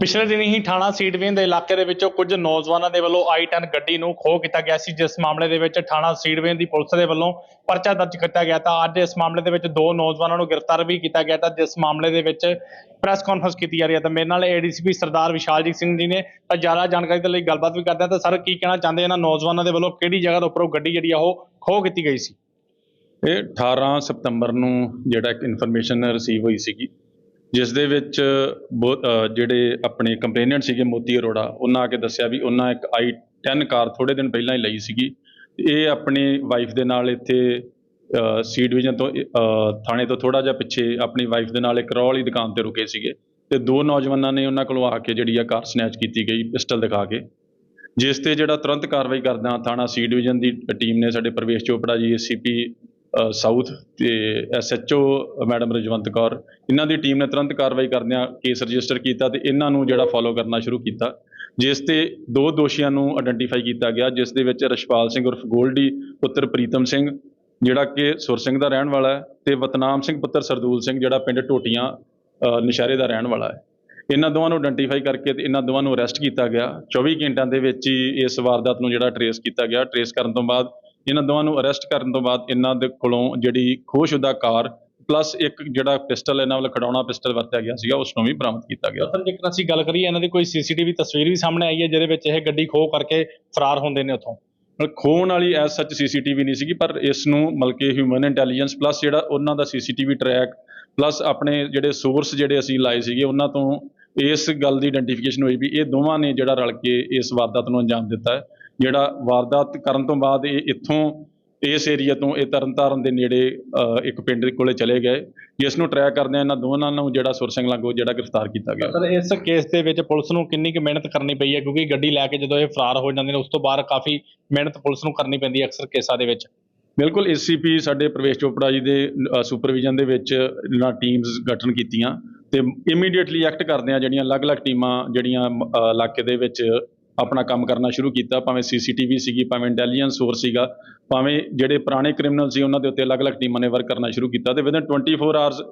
ਪਿਛਲੇ ਦਿਨੀ ਹੀ ਥਾਣਾ ਸੀਡਵੇਨ ਦੇ ਇਲਾਕੇ ਦੇ ਵਿੱਚੋਂ ਕੁਝ ਨੌਜਵਾਨਾਂ ਦੇ ਵੱਲੋਂ i10 ਗੱਡੀ ਨੂੰ ਖੋਹ ਕੀਤਾ ਗਿਆ ਸੀ, ਜਿਸ ਮਾਮਲੇ ਦੇ ਵਿੱਚ ਥਾਣਾ ਸੀਡਵੇਨ ਦੀ ਪੁਲਿਸ ਦੇ ਵੱਲੋਂ ਪਰਚਾ ਦਰਜ ਕੀਤਾ ਗਿਆ ਤਾਂ ਅੱਜ ਇਸ ਮਾਮਲੇ ਦੇ ਵਿੱਚ ਦੋ ਨੌਜਵਾਨਾਂ ਨੂੰ ਗ੍ਰਿਫਤਾਰ ਵੀ ਕੀਤਾ ਗਿਆ ਤਾਂ ਜਿਸ ਮਾਮਲੇ ਦੇ ਵਿੱਚ ਪ੍ਰੈਸ ਕਾਨਫਰੰਸ ਕੀਤੀ ਜਾ ਰਹੀ ਹੈ। ਤਾਂ ਮੇਰੇ ਨਾਲ ਏਡੀਸੀਪੀ ਸਰਦਾਰ ਵਿਸ਼ਾਲਜੀਤ ਸਿੰਘ ਜੀ ਨੇ ਤਾਂ ਜ਼ਿਆਦਾ ਜਾਣਕਾਰੀ ਦੇ ਲਈ ਗੱਲਬਾਤ ਵੀ ਕਰਦੇ ਹਾਂ। ਤਾਂ ਸਰ, ਕੀ ਕਹਿਣਾ ਚਾਹੁੰਦੇ ਇਹਨਾਂ ਨੌਜਵਾਨਾਂ ਦੇ ਵੱਲੋਂ ਕਿਹੜੀ ਜਗ੍ਹਾ ਦੇ ਉੱਪਰੋਂ ਗੱਡੀ ਜਿਹੜੀ ਆ ਉਹ ਖੋਹ ਕੀਤੀ ਗਈ ਸੀ? ਇਹ 18 ਸਤੰਬਰ ਨੂੰ ਜਿਹੜਾ ਇੱਕ ਇਨਫੋਰਮੇਸ਼ਨ ਰਿਸੀਵ ਹੋਈ ਸੀਗੀ। ਜਿਸ ਦੇ ਵਿੱਚ ਬਹੁਤ- ਜਿਹੜੇ ਆਪਣੇ ਕੰਪਲੇਨੈਂਟ ਸੀਗੇ ਮੋਤੀ ਅਰੋੜਾ, ਉਹਨਾਂ ਆ ਕੇ ਦੱਸਿਆ ਵੀ ਉਹਨਾਂ ਇੱਕ i10 ਕਾਰ ਥੋੜੇ ਦਿਨ ਪਹਿਲਾਂ ਹੀ ਲਈ ਸੀਗੀ। ਤੇ ਇਹ ਆਪਣੀ ਵਾਈਫ ਦੇ ਨਾਲ ਇੱਥੇ ਸੀ ਡਿਵੀਜ਼ਨ ਤੋਂ ਥਾਣੇ ਤੋਂ ਥੋੜਾ ਜਿਹਾ ਪਿੱਛੇ ਆਪਣੀ ਵਾਈਫ ਦੇ ਨਾਲ ਇੱਕ ਰੌਲ ਵਾਲੀ ਦੁਕਾਨ ਤੇ ਰੁਕੇ ਸੀਗੇ। ਤੇ ਦੋ ਨੌਜਵਾਨਾਂ ਨੇ ਉਹਨਾਂ ਕੋਲੋਂ ਆ ਕੇ ਜਿਹੜੀ ਆ ਕਾਰ ਸਨੈਚ ਕੀਤੀ ਗਈ, ਪਿਸਟਲ ਦਿਖਾ ਕੇ। ਜਿਸ ਤੇ ਜਿਹੜਾ ਤੁਰੰਤ ਕਾਰਵਾਈ ਕਰਦਾ ਥਾਣਾ ਸੀ ਡਿਵੀਜ਼ਨ ਦੀ ਟੀਮ ਨੇ ਸਾਡੇ ਪ੍ਰਵੇਸ਼ ਚੋਪੜਾ ਜੀ ਏਸੀਪੀ ਸਾਊਥ ਤੇ ਐਸਐਚਓ ਮੈਡਮ ਰਜਵੰਤ ਕੌਰ ਇਹਨਾਂ ਦੀ ਟੀਮ ਨੇ ਤੁਰੰਤ ਕਾਰਵਾਈ ਕਰਦਿਆਂ ਕੇਸ ਰਜਿਸਟਰ ਕੀਤਾ ਤੇ ਇਹਨਾਂ ਨੂੰ ਜਿਹੜਾ ਫੋਲੋ ਕਰਨਾ ਸ਼ੁਰੂ ਕੀਤਾ ਜਿਸ ਤੇ ਦੋ ਦੋਸ਼ੀਆਂ ਨੂੰ ਆਇਡੈਂਟੀਫਾਈ ਕੀਤਾ ਗਿਆ ਜਿਸ ਦੇ ਵਿੱਚ ਰਸ਼ਪਾਲ ਸਿੰਘ ਉਰਫ ਗੋਲਡੀ ਪੁੱਤਰ ਪ੍ਰੀਤਮ ਸਿੰਘ ਜਿਹੜਾ ਕਿ ਸੁਰ ਸਿੰਘ ਦਾ ਰਹਿਣ ਵਾਲਾ ਹੈ ਤੇ ਵਤਨਾਮ ਸਿੰਘ ਪੁੱਤਰ ਸਰਦੂਲ ਸਿੰਘ ਜਿਹੜਾ ਪਿੰਡ ਟੋਟੀਆਂ ਅ, ਨਸ਼ਹਿਰੇ ਦਾ ਰਹਿਣ ਵਾਲਾ ਹੈ। ਇਹਨਾਂ ਦੋਵਾਂ ਨੂੰ ਆਇਡੈਂਟੀਫਾਈ ਕਰਕੇ ਤੇ ਇਹਨਾਂ ਦੋਵਾਂ ਨੂੰ ਅਰੈਸਟ ਕੀਤਾ ਗਿਆ। 24 ਘੰਟਿਆਂ ਦੇ ਵਿੱਚ ਹੀ ਇਸ ਵਾਰਦਾਤ ਨੂੰ ਜਿਹੜਾ ਟਰੇਸ ਕੀਤਾ ਗਿਆ। ਟਰੇਸ ਕਰਨ ਤੋਂ ਬਾਅਦ ਇਹਨਾਂ ਦੋਵਾਂ ਨੂੰ ਅਰੈਸਟ ਕਰਨ ਤੋਂ ਬਾਅਦ ਇਹਨਾਂ ਦੇ ਕੋਲੋਂ ਜਿਹੜੀ ਖੋਹਸ਼ੁਦਾ ਕਾਰ ਪਲੱਸ ਇੱਕ ਜਿਹੜਾ ਪਿਸਟਲ ਇਹਨਾਂ ਵੱਲ ਖੜਾਉਣਾ ਪਿਸਟਲ ਵਰਤਿਆ ਗਿਆ ਸੀਗਾ ਉਸ ਨੂੰ ਵੀ ਬਰਾਮਦ ਕੀਤਾ ਗਿਆ। ਸਰ ਜੇਕਰ ਅਸੀਂ ਗੱਲ ਕਰੀਏ ਇਹਨਾਂ ਦੀ ਕੋਈ ਸੀਸੀਟੀਵੀ ਤਸਵੀਰ ਵੀ ਸਾਹਮਣੇ ਆਈ ਹੈ ਜਿਹਦੇ ਵਿੱਚ ਇਹ ਗੱਡੀ ਖੋਹ ਕਰਕੇ ਫਰਾਰ ਹੁੰਦੇ ਨੇ ਉੱਥੋਂ? ਮਤਲਬ ਖੋਹਣ ਵਾਲੀ ਐਸ ਸੱਚ ਸੀਸੀਟੀਵੀ ਨਹੀਂ ਸੀਗੀ ਪਰ ਇਸ ਨੂੰ ਮਲਕੇ ਹਿਊਮਨ ਇੰਟੈਲੀਜੈਂਸ ਪਲੱਸ ਜਿਹੜਾ ਉਹਨਾਂ ਦਾ ਸੀਸੀਟੀਵੀ ਟਰੈਕ ਪਲੱਸ ਆਪਣੇ ਜਿਹੜੇ ਸੋਰਸ ਜਿਹੜੇ ਅਸੀਂ ਲਾਏ ਸੀਗੇ ਉਹਨਾਂ ਤੋਂ ਇਸ ਗੱਲ ਦੀ ਆਇਡੈਂਟੀਫਿਕੇਸ਼ਨ ਹੋਈ ਵੀ ਇਹ ਦੋਵਾਂ ਨੇ ਜਿਹੜਾ ਰਲ ਕੇ ਇਸ ਵਾਰਦਾਤ ਨੂੰ ਅੰਜਾਮ ਦਿੱਤਾ ਹੈ। ਜਿਹੜਾ ਵਾਰਦਾਤ ਕਰਨ ਤੋਂ ਬਾਅਦ ਇਹ ਇੱਥੋਂ ਇਸ ਏਰੀਆ ਤੋਂ ਇਹ ਤਰਨਤਾਰਨ ਦੇ ਨੇੜੇ ਇੱਕ ਪਿੰਡ ਦੇ ਕੋਲੇ ਚਲੇ ਗਏ ਜਿਸ ਨੂੰ ਟਰੈਕ ਕਰਦਿਆਂ ਇਹਨਾਂ ਦੋਵਾਂ ਨੂੰ ਜਿਹੜਾ ਸੁਰ ਸਿੰਘ ਲਾਗੋ ਜਿਹੜਾ ਗ੍ਰਿਫਤਾਰ ਕੀਤਾ ਗਿਆ। ਸਰ ਇਸ ਕੇਸ ਦੇ ਵਿੱਚ ਪੁਲਿਸ ਨੂੰ ਕਿੰਨੀ ਕੁ ਮਿਹਨਤ ਕਰਨੀ ਪਈ ਹੈ? ਕਿਉਂਕਿ ਗੱਡੀ ਲੈ ਕੇ ਜਦੋਂ ਇਹ ਫਰਾਰ ਹੋ ਜਾਂਦੇ ਨੇ ਉਸ ਤੋਂ ਬਾਅਦ ਕਾਫੀ ਮਿਹਨਤ ਪੁਲਿਸ ਨੂੰ ਕਰਨੀ ਪੈਂਦੀ ਹੈ ਅਕਸਰ ਕੇਸਾਂ ਦੇ ਵਿੱਚ। ਬਿਲਕੁਲ ਏਸੀਪੀ ਸਾਡੇ ਪ੍ਰਵੇਸ਼ ਚੋਪੜਾ ਜੀ ਦੇ ਸੁਪਰਵਿਜ਼ਨ ਦੇ ਵਿੱਚ ਇਹਨਾਂ ਟੀਮਸ ਗਠਨ ਕੀਤੀਆਂ ਤੇ ਇਮੀਡੀਏਟਲੀ ਐਕਟ ਕਰਦੇ ਆ ਜਿਹੜੀਆਂ ਅਲੱਗ-ਅਲੱਗ ਟੀਮਾਂ ਜਿਹੜੀਆਂ ਇਲਾਕੇ ਦੇ ਵਿੱਚ ਆਪਣਾ ਕੰਮ ਕਰਨਾ ਸ਼ੁਰੂ ਕੀਤਾ, ਭਾਵੇਂ ਸੀਸੀਟੀਵੀ ਸੀਗੀ, ਭਾਵੇਂ ਇੰਟੈਲੀਜੈਂਸ ਸੋਰਸ ਸੀਗਾ, ਭਾਵੇਂ ਜਿਹੜੇ ਪੁਰਾਣੇ ਕ੍ਰਿਮੀਨਲ ਸੀ ਉਹਨਾਂ ਦੇ ਉੱਤੇ ਅਲੱਗ-ਅਲੱਗ ਟੀਮਾਂ ਨੇ ਵਰਕ ਕਰਨਾ ਸ਼ੁਰੂ ਕੀਤਾ ਤੇ ਵਿਦਨ 24 ਆਵਰਸ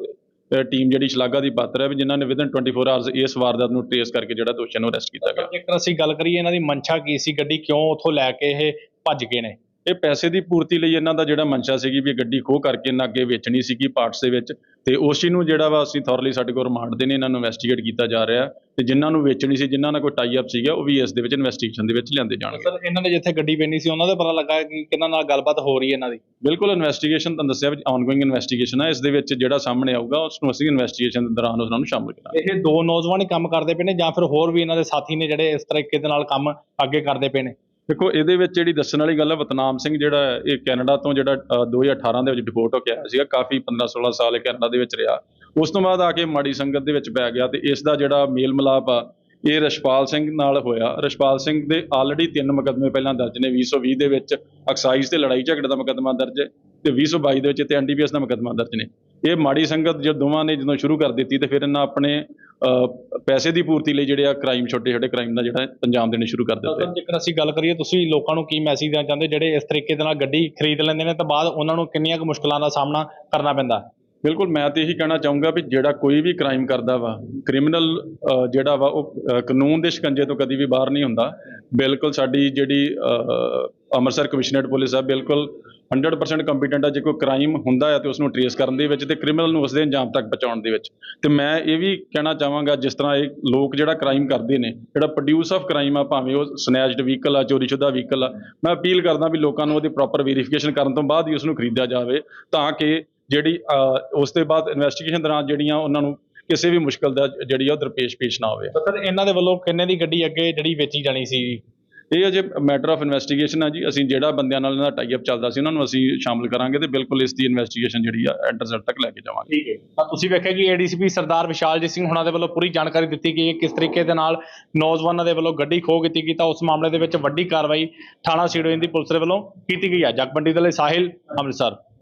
ਟੀਮ ਜਿਹੜੀ ਸ਼ਲਾਘਾ ਦੀ ਪਾਤਰ ਹੈ ਵੀ ਜਿਨ੍ਹਾਂ ਨੇ ਵਿਦਨ 24 ਆਵਰਸ ਇਸ ਵਾਰਦਾਤ ਨੂੰ ਟ੍ਰੇਸ ਕਰਕੇ ਜਿਹੜਾ ਦੋਸ਼ੀਆਂ ਨੂੰ ਅਰੈਸਟ ਕੀਤਾ ਗਿਆ। ਜੇਕਰ ਅਸੀਂ ਗੱਲ ਕਰੀਏ, ਇਹਨਾਂ ਦੀ ਮਨਸ਼ਾ ਕੀ ਸੀ, ਗੱਡੀ ਕਿਉਂ ਉੱਥੋਂ ਲੈ ਕੇ ਇਹ ਭੱਜ ਗਏ ਨੇ? ਇਹ ਪੈਸੇ ਦੀ ਪੂਰਤੀ ਲਈ ਇਹਨਾਂ ਦਾ ਜਿਹੜਾ ਮਨਸ਼ਾ ਸੀਗੀ ਵੀ ਗੱਡੀ ਖੋਹ ਕਰਕੇ ਇਹਨਾਂ ਅੱਗੇ ਵੇਚਣੀ ਸੀਗੀ ਪਾਰਟਸ ਦੇ ਵਿੱਚ ਤੇ ਉਸ ਨੂੰ ਜਿਹੜਾ ਵਾ ਅਸੀਂ ਥੋਰਲੀ ਸਾਡੇ ਕੋਲ ਰਿਮਾਂਡ ਦੇ ਨੇ ਇਹਨਾਂ ਨੂੰ ਇਨਵੈਸਟੀਗੇਟ ਕੀਤਾ ਜਾ ਰਿਹਾ ਤੇ ਜਿਨ੍ਹਾਂ ਨੂੰ ਵੇਚਣੀ ਸੀ ਜਿਨ੍ਹਾਂ ਨਾਲ ਕੋਈ ਟਾਈ ਅਪ ਸੀਗਾ ਉਹ ਵੀ ਇਸ ਦੇ ਵਿੱਚ ਇਨਵੈਸਟੀਗੇਸ਼ਨ ਦੇ ਵਿੱਚ ਲਿਆਂਦੇ ਜਾਣਗੇ। ਸਰ ਇਹਨਾਂ ਨੇ ਜਿੱਥੇ ਗੱਡੀ ਪੈਣੀ ਸੀ ਉਹਨਾਂ ਦਾ ਪਤਾ ਲੱਗਾ ਕਿ ਕਿਹਨਾਂ ਨਾਲ ਗੱਲਬਾਤ ਹੋ ਰਹੀ ਹੈ ਇਹਨਾਂ ਦੀ। ਬਿਲਕੁਲ ਇਨਵੈਸਟੀਗੇਸ਼ਨ ਤੁਹਾਨੂੰ ਦੱਸਿਆ ਵੀ ਆਨਗੋਇੰਗ ਇਨਵੈਸਟੀਗੇਸ਼ਨ ਹੈ ਇਸ ਦੇ ਵਿੱਚ ਜਿਹੜਾ ਸਾਹਮਣੇ ਆਊਗਾ ਉਸ ਨੂੰ ਅਸੀਂ ਇਨਵੈਸਟੀਗੇਸ਼ਨ ਦੇ ਦੌਰਾਨ ਉਹਨਾਂ ਨੂੰ ਸ਼ਾਮਲ ਕਰਾਂਗੇ। ਇਹ ਦੋ ਨੌਜਵਾਨ ਹੀ ਕੰਮ ਕਰਦੇ ਪਏ ਨੇ ਜਾਂ ਫਿਰ ਹੋਰ ਵੀ ਇਹਨਾਂ ਦੇ ਸਾਥੀ ਨੇ ਜਿਹੜੇ ਇਸ ਤਰੀਕੇ ਦੇ ਨਾਲ ਕੰਮ ਅੱਗੇ ਕਰਦੇ ਪਏ ਨੇ? ਦੇਖੋ ਇਹਦੇ ਵਿੱਚ ਜਿਹੜੀ ਦੱਸਣ ਵਾਲੀ ਗੱਲ ਹੈ ਵਤਨਾਮ ਸਿੰਘ ਜਿਹੜਾ ਇਹ ਕੈਨੇਡਾ ਤੋਂ ਜਿਹੜਾ ਅ, 2018 ਦੇ ਵਿੱਚ ਡਿਪੋਰਟ ਹੋ ਕੇ ਆਇਆ ਸੀਗਾ ਕਾਫੀ 15 16 ਸਾਲ ਇਹ ਕੈਨੇਡਾ ਦੇ ਵਿੱਚ ਰਿਹਾ। ਉਸ ਤੋਂ ਬਾਅਦ ਆ ਕੇ ਮਾੜੀ ਸੰਗਤ ਦੇ ਵਿੱਚ ਪੈ ਗਿਆ ਤੇ ਇਸ ਦਾ ਜਿਹੜਾ ਮੇਲ ਮਿਲਾਪ ਆ ਇਹ ਰਸ਼ਪਾਲ ਸਿੰਘ ਨਾਲ ਹੋਇਆ। ਰਸ਼ਪਾਲ ਸਿੰਘ ਦੇ ਆਲਰੇਡੀ ਤਿੰਨ ਮੁਕੱਦਮੇ ਪਹਿਲਾਂ ਦਰਜ ਨੇ 2020 ਦੇ ਵਿੱਚ ਐਕਸਾਈਜ਼ ਤੇ ਲੜਾਈ ਝਗੜੇ ਦਾ ਮੁਕੱਦਮਾ ਦਰਜ ਹੈ ਤੇ 2022 ਦੇ ਵਿੱਚ ਤੇ ਐਨਡੀਪੀਐਸ ਦਾ ਮੁਕੱਦਮਾ ਦਰਜ ਨੇ। ਇਹ ਮਾੜੀ ਸੰਗਤ ਜਦ ਦੋਵਾਂ ਨੇ ਜਦੋਂ ਸ਼ੁਰੂ ਕਰ ਦਿੱਤੀ ਤੇ ਫਿਰ ਇਹਨਾਂ ਆਪਣੇ ਪੈਸੇ ਦੀ ਪੂਰਤੀ ਲਈ ਜਿਹੜੇ ਆ ਕ੍ਰਾਈਮ ਛੋਟੇ ਛੋਟੇ ਕ੍ਰਾਈਮ ਦਾ ਜਿਹੜਾ ਅੰਜਾਮ ਦੇਣੇ ਸ਼ੁਰੂ ਕਰ ਦਿੱਤੇ। ਜੇਕਰ ਅਸੀਂ ਗੱਲ ਕਰੀਏ ਤੁਸੀਂ ਲੋਕਾਂ ਨੂੰ ਕੀ ਮੈਸੇਜ ਦੇਣਾ ਚਾਹੁੰਦੇ? ਜਿਹੜੇ ਇਸ ਤਰੀਕੇ ਦੇ ਨਾਲ ਗੱਡੀ ਖਰੀਦ ਲੈਂਦੇ ਨੇ ਤਾਂ ਬਾਅਦ ਉਹਨਾਂ ਨੂੰ ਕਿੰਨੀਆਂ ਕੁ ਮੁਸ਼ਕਲਾਂ ਦਾ ਸਾਹਮਣਾ ਕਰਨਾ ਪੈਂਦਾ? ਬਿਲਕੁਲ ਮੈਂ ਤੇ ਇਹੀ ਕਹਿਣਾ ਚਾਹੂੰਗਾ ਵੀ ਜਿਹੜਾ ਕੋਈ ਵੀ ਕ੍ਰਾਈਮ ਕਰਦਾ ਵਾ ਕ੍ਰਿਮੀਨਲ ਜਿਹੜਾ ਵਾ ਉਹ ਕਾਨੂੰਨ ਦੇ ਸ਼ਿਕੰਜੇ ਤੋਂ ਕਦੀ ਵੀ ਬਾਹਰ ਨਹੀਂ ਹੁੰਦਾ। ਬਿਲਕੁਲ ਸਾਡੀ ਜਿਹੜੀ ਅੰਮ੍ਰਿਤਸਰ ਕਮਿਸ਼ਨਰੇਟ ਪੁਲਿਸ ਆ, ਬਿਲਕੁਲ 100% ਕੰਪੀਟੈਂਟ ਆ, ਜੇ ਕੋਈ ਕ੍ਰਾਈਮ ਹੁੰਦਾ ਹੈ ਤੇ ਉਸ ਨੂੰ ਟ੍ਰੇਸ ਕਰਨ ਦੇ ਵਿੱਚ ਤੇ ਕ੍ਰਿਮੀਨਲ ਨੂੰ ਉਸ ਦੇ ਅੰਜਾਮ ਤੱਕ ਪਹੁੰਚਾਉਣ ਦੇ ਵਿੱਚ। ਤੇ ਮੈਂ ਇਹ ਵੀ ਕਹਿਣਾ ਚਾਹਾਂਗਾ, ਜਿਸ ਤਰ੍ਹਾਂ ਇਹ ਲੋਕ ਜਿਹੜਾ ਕ੍ਰਾਈਮ ਕਰਦੇ ਨੇ, ਜਿਹੜਾ ਪ੍ਰੋਡਿਊਸ ਆਫ ਕ੍ਰਾਈਮ ਆ, ਭਾਵੇਂ ਉਹ ਸਨੈਚਡ ਵਹੀਕਲ ਆ, ਚੋਰੀਸ਼ੁਦਾ ਵਹੀਕਲ ਆ, ਮੈਂ ਅਪੀਲ ਕਰਦਾ ਵੀ ਲੋਕਾਂ ਨੂੰ ਉਹਦੀ ਪ੍ਰੋਪਰ ਵੈਰੀਫਿਕੇਸ਼ਨ ਕਰਨ ਤੋਂ ਬਾਅਦ ਹੀ ਉਸ ਨੂੰ ਖਰੀਦਿਆ ਜਾਵੇ, ਤਾਂ ਕਿ ਜਿਹੜੀ ਉਸ ਤੋਂ ਬਾਅਦ ਇਨਵੈਸਟੀਗੇਸ਼ਨ ਦੌਰਾਨ ਜਿਹੜੀਆਂ ਉਹਨਾਂ ਨੂੰ ਕਿਸੇ ਵੀ ਮੁਸ਼ਕਲ ਦਾ ਜਿਹੜੀ ਆ ਉਹ ਦਰਪੇਸ਼ ਪੇਸ਼ ਨਾ ਹੋਵੇ। ਸਰ, ਇਹਨਾਂ ਦੇ ਵੱਲੋਂ ਕਿੰਨੇ ਦੀ ਗੱਡੀ ਅੱਗੇ ਜਿਹੜੀ ਵੇਚੀ ਜਾਣੀ ਸੀ? ਇਹ ਅਜੇ ਮੈਟਰ ਆਫ ਇਨਵੈਸਟੀਗੇਸ਼ਨ ਹੈ ਜੀ। ਅਸੀਂ ਜਿਹੜਾ ਬੰਦਿਆਂ ਨਾਲ ਇਹਨਾਂ ਦਾ ਟਾਈ ਅਪ ਚੱਲਦਾ ਸੀ, ਉਹਨਾਂ ਨੂੰ ਅਸੀਂ ਸ਼ਾਮਲ ਕਰਾਂਗੇ ਤੇ ਬਿਲਕੁਲ ਇਸ ਦੀ ਇਨਵੈਸਟੀਗੇਸ਼ਨ ਜਿਹੜੀ ਆ ਐਂਡ ਰਿਜ਼ਲਟ ਤੱਕ ਲੈ ਕੇ ਜਾਵਾਂਗੇ। ਠੀਕ ਹੈ। ਤਾਂ ਤੁਸੀਂ ਵੇਖਿਆ ਕਿ ਏਡੀਸੀਪੀ ਸਰਦਾਰ ਵਿਸ਼ਾਲਜੀਤ ਸਿੰਘ ਹੁਣਾਂ ਦੇ ਵੱਲੋਂ ਪੂਰੀ ਜਾਣਕਾਰੀ ਦਿੱਤੀ ਗਈ ਹੈ ਕਿਸ ਤਰੀਕੇ ਦੇ ਨਾਲ ਨੌਜਵਾਨਾਂ ਦੇ ਵੱਲੋਂ ਗੱਡੀ ਖੋਹ ਕੀਤੀ ਗਈ, ਤਾਂ ਉਸ ਮਾਮਲੇ ਦੇ ਵਿੱਚ ਵੱਡੀ ਕਾਰਵਾਈ ਥਾਣਾ ਸੀੜੋਇਨ ਦੀ ਪੁਲਿਸ ਦੇ ਵੱਲੋਂ ਕੀਤੀ ਗਈ ਹੈ। ਜਗਬੰਡੀ ਦੇ ਲਈ ਸਾਹਿਲ, ਅੰਮ੍ਰਿਤਸਰ।